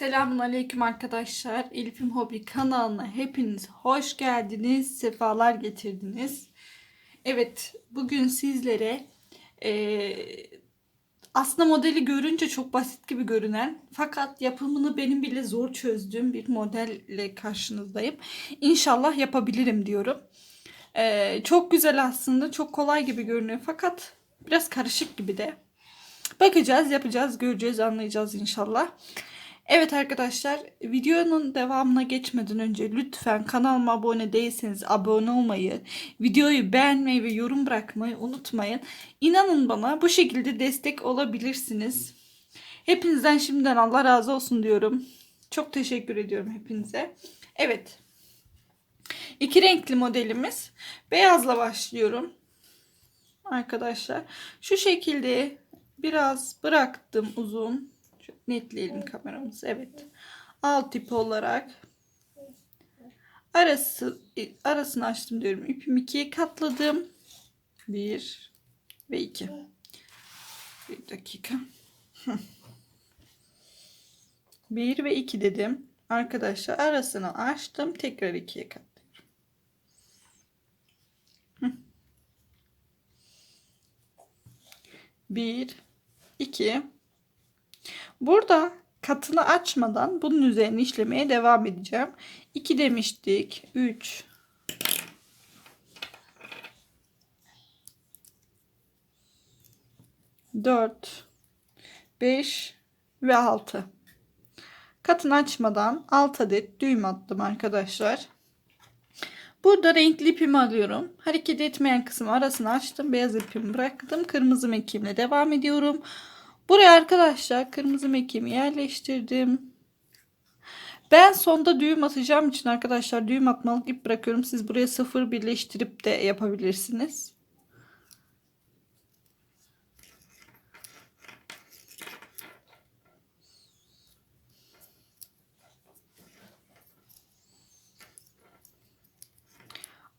Selamun Aleyküm arkadaşlar. Elif'im Hobi kanalına hepiniz hoş geldiniz. Sefalar getirdiniz. Evet bugün sizlere eee, aslında modeli görünce çok basit gibi görünen fakat yapımını benim bile zor çözdüğüm bir modelle karşınızdayım. İnşallah yapabilirim diyorum. Eee, çok güzel aslında çok kolay gibi görünüyor fakat biraz karışık gibi de. Bakacağız, yapacağız, göreceğiz, anlayacağız inşallah. Evet arkadaşlar, videonun devamına geçmeden önce lütfen kanalıma abone değilseniz abone olmayı, videoyu beğenmeyi ve yorum bırakmayı unutmayın. İnanın bana bu şekilde destek olabilirsiniz. Hepinizden şimdiden Allah razı olsun diyorum. Çok teşekkür ediyorum hepinize. Evet. İki renkli modelimiz. Beyazla başlıyorum. Arkadaşlar şu şekilde biraz bıraktım uzun. Netleyelim kameramızı. Evet. Alt ip olarak arası arasını açtım diyorum. İpimi ikiye katladım. Bir ve iki. Bir dakika. Bir ve iki dedim. Arkadaşlar arasını açtım. Tekrar ikiye. Hı. Bir, iki. Burada katını açmadan bunun üzerine işlemeye devam edeceğim. 2 demiştik. 3 4 5 ve 6 katını açmadan 6 adet düğüm attım arkadaşlar. Burada renkli ipimi alıyorum. Hareket etmeyen kısmı arasını açtım. Beyaz ipimi bıraktım. Kırmızı mekiğimle devam ediyorum. Buraya arkadaşlar kırmızı mekiğimi yerleştirdim. Ben sonda düğüm atacağım için arkadaşlar düğüm atmalık ip bırakıyorum. Siz buraya sıfır birleştirip de yapabilirsiniz.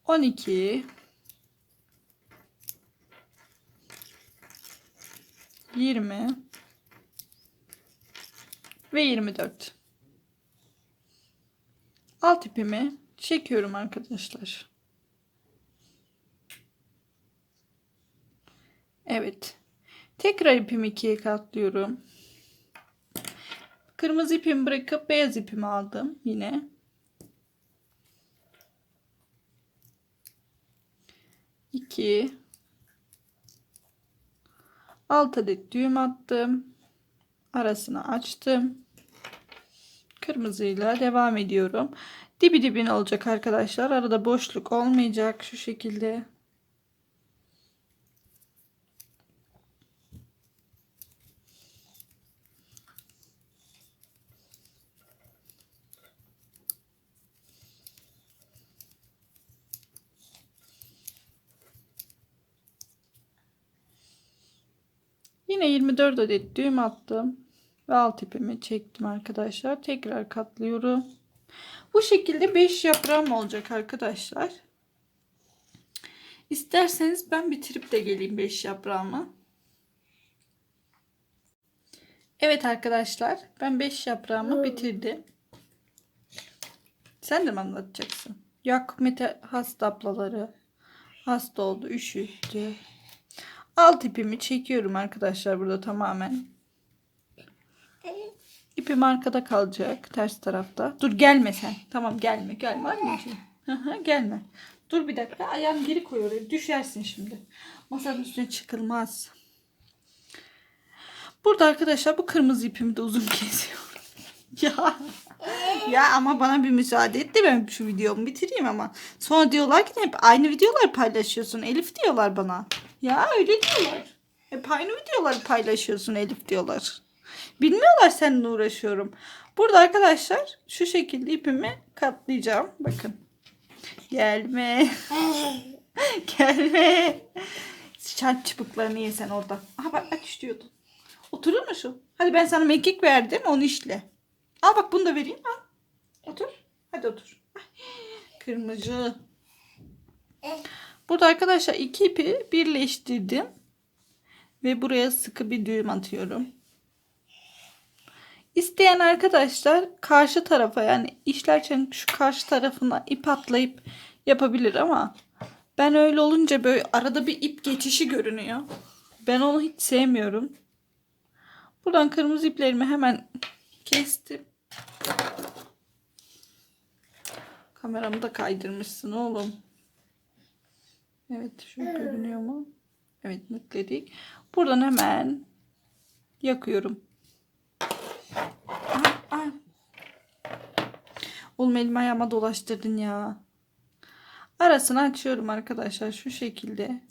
On iki. 20 ve 24. Alt ipimi çekiyorum arkadaşlar. Evet. Tekrar ipimi ikiye katlıyorum. Kırmızı ipimi bırakıp beyaz ipimi aldım yine. İki. 6 adet düğüm attım. Arasını açtım. Kırmızıyla devam ediyorum. Dibi dibine olacak arkadaşlar. Arada boşluk olmayacak şu şekilde. Yine 24 adet düğüm attım. Ve alt ipimi çektim arkadaşlar. Tekrar katlıyorum. Bu şekilde 5 yaprağım olacak arkadaşlar. İsterseniz ben bitirip de geleyim 5 yaprağımı. Evet arkadaşlar ben 5 yaprağımı bitirdim. Sen de mi anlatacaksın? Yakup Mete hasta ablaları hasta oldu üşüttü. Alt ipimi çekiyorum arkadaşlar burada tamamen. İpim arkada kalacak ters tarafta. Dur gelme sen. Tamam gelme gelme anneciğim. Gelme. Dur bir dakika ayağını geri koy oraya. Düşersin şimdi. Masanın üstüne çıkılmaz. Burada arkadaşlar bu kırmızı ipimi de uzun kesiyorum. ya. Ya ama bana bir müsaade et de ben şu videomu bitireyim ama. Sonra diyorlar ki hep aynı videolar paylaşıyorsun. Elif diyorlar bana. Ya öyle diyorlar. Hep aynı videoları paylaşıyorsun Elif diyorlar. Bilmiyorlar seninle uğraşıyorum. Burada arkadaşlar şu şekilde ipimi katlayacağım. Bakın. Gelme. Gelme. Çarp çıpıklarını ye sen orada. Aha bak aç diyordun. Oturur mu şu? Hadi ben sana mekik verdim onu işle. Al bak bunu da vereyim. Al. Otur. Hadi otur. Kırmızı. Burada arkadaşlar iki ipi birleştirdim. Ve buraya sıkı bir düğüm atıyorum. İsteyen arkadaşlar karşı tarafa yani işlerken şu karşı tarafına ip atlayıp yapabilir ama ben öyle olunca böyle arada bir ip geçişi görünüyor. Ben onu hiç sevmiyorum. Buradan kırmızı iplerimi hemen kestim. Kameramı da kaydırmışsın oğlum. Evet şu görünüyor mu? Evet netledik. Buradan hemen yakıyorum. Ay, ay. Oğlum elimi ayağıma dolaştırdın ya. Arasını açıyorum arkadaşlar şu şekilde.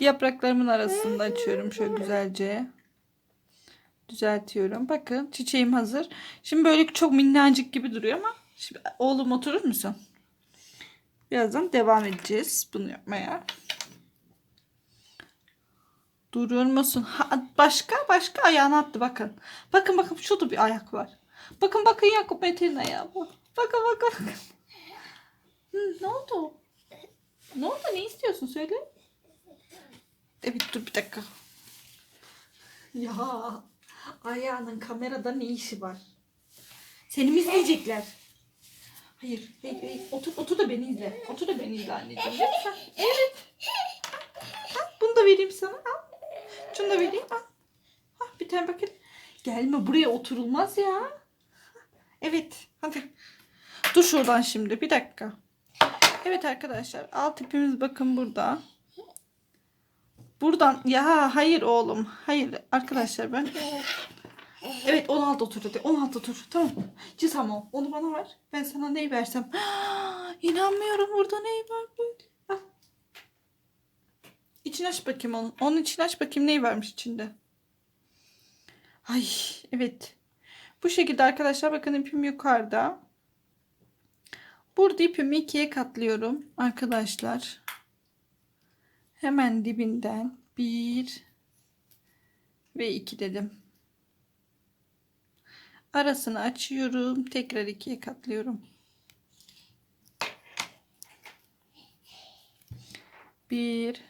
Yapraklarımın arasında açıyorum şöyle güzelce. Düzeltiyorum. Bakın çiçeğim hazır. Şimdi böyle çok minnacık gibi duruyor ama şimdi oğlum oturur musun? Birazdan devam edeceğiz bunu yapmaya. Durur musun? Ha, başka başka ayağını attı bakın. Bakın bakın şurada bir ayak var. Bakın bakın Yakup Mete'nin ayağı bu. Bakın bakın ne oldu? Ne oldu? Ne istiyorsun söyle. Evet dur bir dakika. Ya ayağının kamerada ne işi var? Seni mi izleyecekler? Hayır, hayır, hayır. Otur, otur da beni izle. Otur da beni izle anneciğim. Lütfen. Evet. Al, bunu da vereyim sana. Al. Şunu da vereyim. Al. Ha, bir tane bakın. Gelme buraya oturulmaz ya. Evet. Hadi. Dur şuradan şimdi. Bir dakika. Evet arkadaşlar. Alt ipimiz bakın burada. Buradan ya hayır oğlum. Hayır arkadaşlar ben. Evet 16 otur hadi. 16 otur. Tamam. Çiz ama o. onu bana ver. Ben sana neyi versem. İnanmıyorum burada neyi var böyle. Al. İçini aç bakayım onun. Onun içini aç bakayım neyi varmış içinde. Ay evet. Bu şekilde arkadaşlar bakın ipim yukarıda. Burada ipimi ikiye katlıyorum arkadaşlar. Hemen dibinden bir ve iki dedim. Arasını açıyorum. Tekrar ikiye katlıyorum. Bir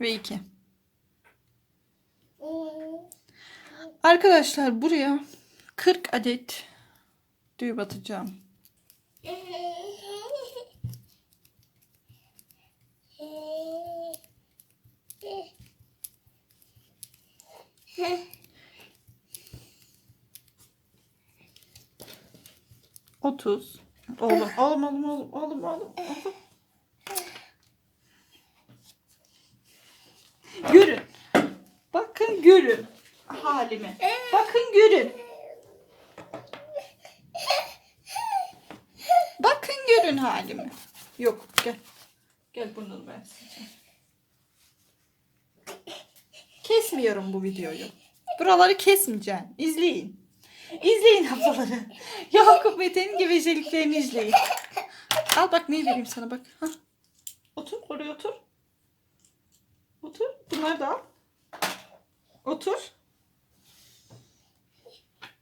ve iki. Arkadaşlar buraya 40 adet düğüm atacağım. Otuz. Oğlum, oğlum, oğlum, oğlum, oğlum, oğlum. Görün. Bakın görün halimi. Bakın görün. Bakın görün halimi. Yok gel. Gel burnunu ben sileceğim. Kesmiyorum bu videoyu. Buraları kesmeyeceğim. İzleyin. İzleyin ablaları. Yakup Mete'nin gevezeliklerini izleyin. Al bak ne vereyim sana bak. Hah. Otur oraya otur. Otur. Bunları da al. Otur.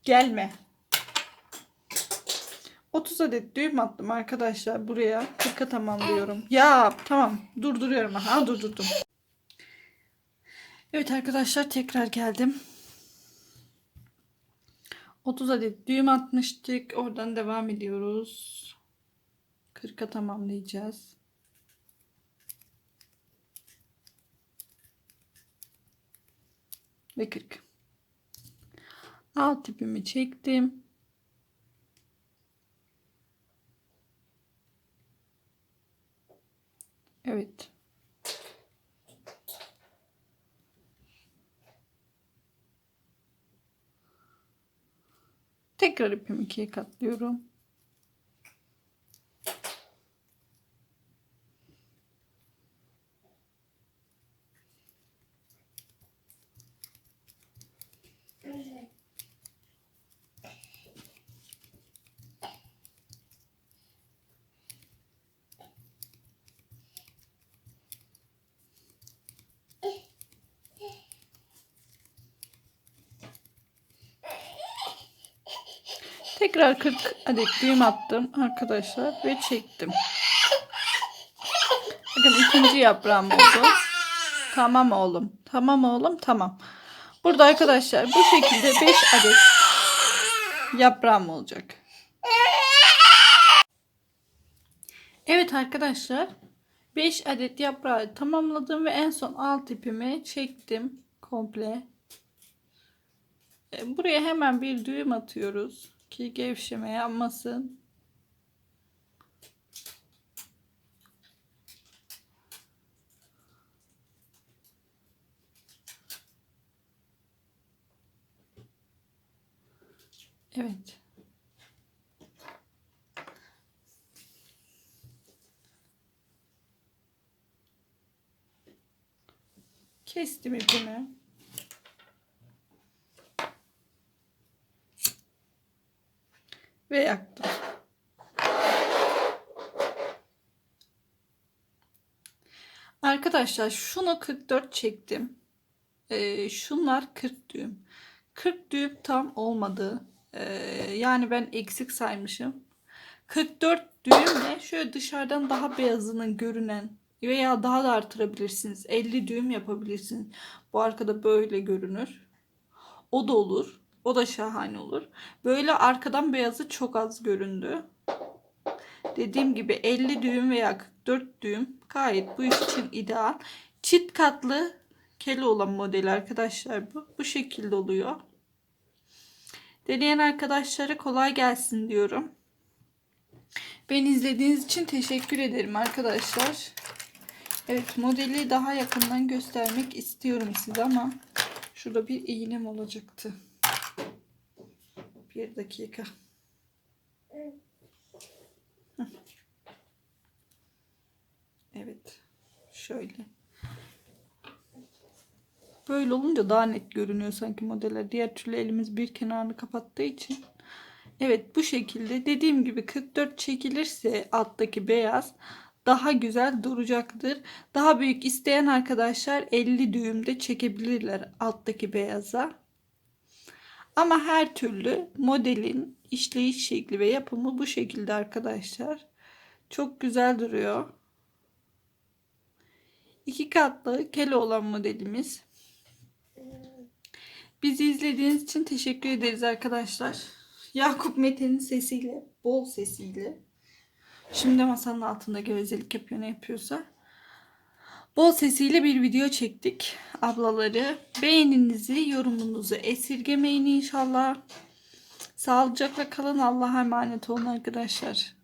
Gelme. 30 adet düğüm attım arkadaşlar buraya. 40'a tamamlıyorum. Ya tamam durduruyorum. Ha durdurdum. Evet arkadaşlar tekrar geldim. 30 adet düğüm atmıştık. Oradan devam ediyoruz. 40'a tamamlayacağız. Ve 40. Alt ipimi çektim. Evet. Tekrar ipimi ikiye katlıyorum. Tekrar 40 adet düğüm attım arkadaşlar ve çektim. Bakın ikinci yaprağım oldu. Tamam oğlum. Tamam oğlum. Tamam. Burada arkadaşlar bu şekilde 5 adet yaprağım olacak. Evet arkadaşlar 5 adet yaprağı tamamladım ve en son alt ipimi çektim komple. E, Buraya hemen bir düğüm atıyoruz ki gevşeme yapmasın. Evet. Kestim ipimi. Ve yaktım. Arkadaşlar şunu 44 çektim. Ee, şunlar 40 düğüm. 40 düğüm tam olmadı. Ee, yani ben eksik saymışım. 44 düğümle şöyle dışarıdan daha beyazının görünen veya daha da artırabilirsiniz. 50 düğüm yapabilirsiniz. Bu arkada böyle görünür. O da olur. O da şahane olur. Böyle arkadan beyazı çok az göründü. Dediğim gibi 50 düğüm veya 44 düğüm gayet bu iş için ideal. Çift katlı kele olan model arkadaşlar bu. Bu şekilde oluyor. Deneyen arkadaşlara kolay gelsin diyorum. Beni izlediğiniz için teşekkür ederim arkadaşlar. Evet modeli daha yakından göstermek istiyorum size ama şurada bir iğnem olacaktı. Bir dakika. Evet. Şöyle. Böyle olunca daha net görünüyor sanki modeller. Diğer türlü elimiz bir kenarını kapattığı için. Evet bu şekilde dediğim gibi 44 çekilirse alttaki beyaz daha güzel duracaktır. Daha büyük isteyen arkadaşlar 50 düğümde çekebilirler alttaki beyaza. Ama her türlü modelin işleyiş şekli ve yapımı bu şekilde arkadaşlar. Çok güzel duruyor. İki katlı kele olan modelimiz. Bizi izlediğiniz için teşekkür ederiz arkadaşlar. Yakup Mete'nin sesiyle, bol sesiyle. Şimdi masanın altında gevezelik yapıyor ne yapıyorsa. Bol sesiyle bir video çektik ablaları. Beğeninizi, yorumunuzu esirgemeyin inşallah. Sağlıcakla kalın. Allah'a emanet olun arkadaşlar.